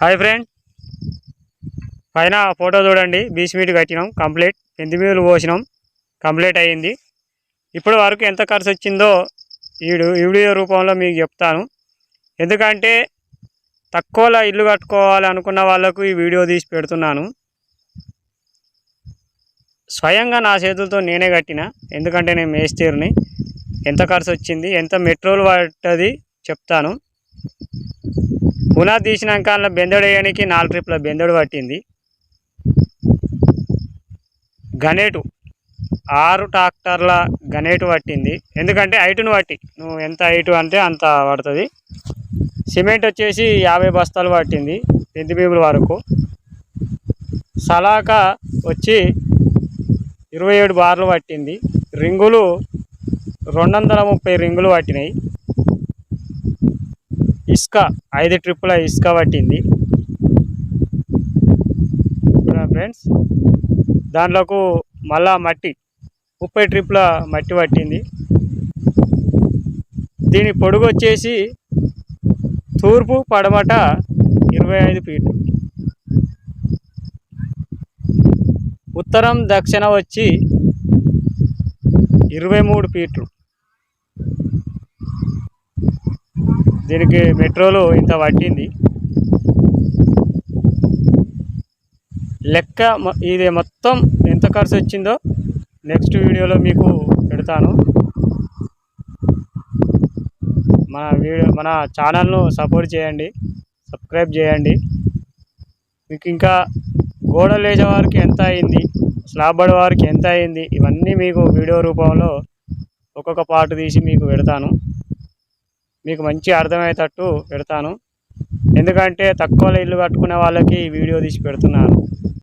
Hi friend. పైన photo చూడండి. Beach మీట్ కట్టినాం. కంప్లీట్. పెంది మీలు పోసినాం. కంప్లీట్ అయ్యింది. ఇప్పటి వరకు ఎంత ఖర్చు వచ్చిందో వీడు వీడియో రూపంలో మీకు చెప్తాను. ఎందుకంటే తక్కువలో ఇల్లు కట్టుకోవాలి అనుకున్న వాళ్ళకు ఈ వీడియో తీసి పెడుతున్నాను. స్వయంగా నా చేతులతో నేనే కట్టిన. ఎందుకంటే నేను మేస్తీరుని. ఎంత ఖర్చు వచ్చింది? ఎంత మెట్రోలు పట్టది చెప్తాను. పునాది తీసినాక అందులో బెందడు వేయడానికి నాలుగు ట్రిప్ల బెందడు పట్టింది. గనేటు ఆరు ట్రాక్టర్ల గనేటు పట్టింది. ఎందుకంటే హైటును బట్టి నువ్వు ఎంత హైటు అంటే అంత పడుతుంది. సిమెంట్ వచ్చేసి యాభై బస్తాలు పట్టింది పెద్ద బీబుల వరకు. సలాక వచ్చి ఇరవై ఏడు బార్లు పట్టింది. రింగులు రెండు వందల ముప్పై రింగులు పట్టినాయి. ఇసుక ఐదు ట్రిప్పుల ఇసుక పట్టింది. ఫ్రెండ్స్ దాంట్లోకు మళ్ళా మట్టి ముప్పై ట్రిప్పుల మట్టి పట్టింది. దీని పొడుగు వచ్చేసి తూర్పు పడమట ఇరవై ఐదు ఫీట్లు. ఉత్తరం దక్షిణ వచ్చి ఇరవై మూడు ఫీట్లు. దీనికి మెట్రోలు ఇంత పట్టింది. లెక్క ఇది మొత్తం ఎంత ఖర్చు వచ్చిందో నెక్స్ట్ వీడియోలో మీకు పెడతాను. మన వీడియో మన ఛానల్ను సపోర్ట్ చేయండి సబ్స్క్రైబ్ చేయండి. మీకు ఇంకా గోడలు వేసే వారికి ఎంత అయింది స్లాబ్ పడే వారికి ఎంత అయింది ఇవన్నీ మీకు వీడియో రూపంలో ఒక్కొక్క పార్ట్ తీసి మీకు పెడతాను. మీకు మంచి అర్థమయ్యేటట్టు పెడతాను. ఎందుకంటే తక్కువలో ఇల్లు కట్టుకునే వాళ్ళకి ఈ వీడియో తీసి పెడుతున్నాను.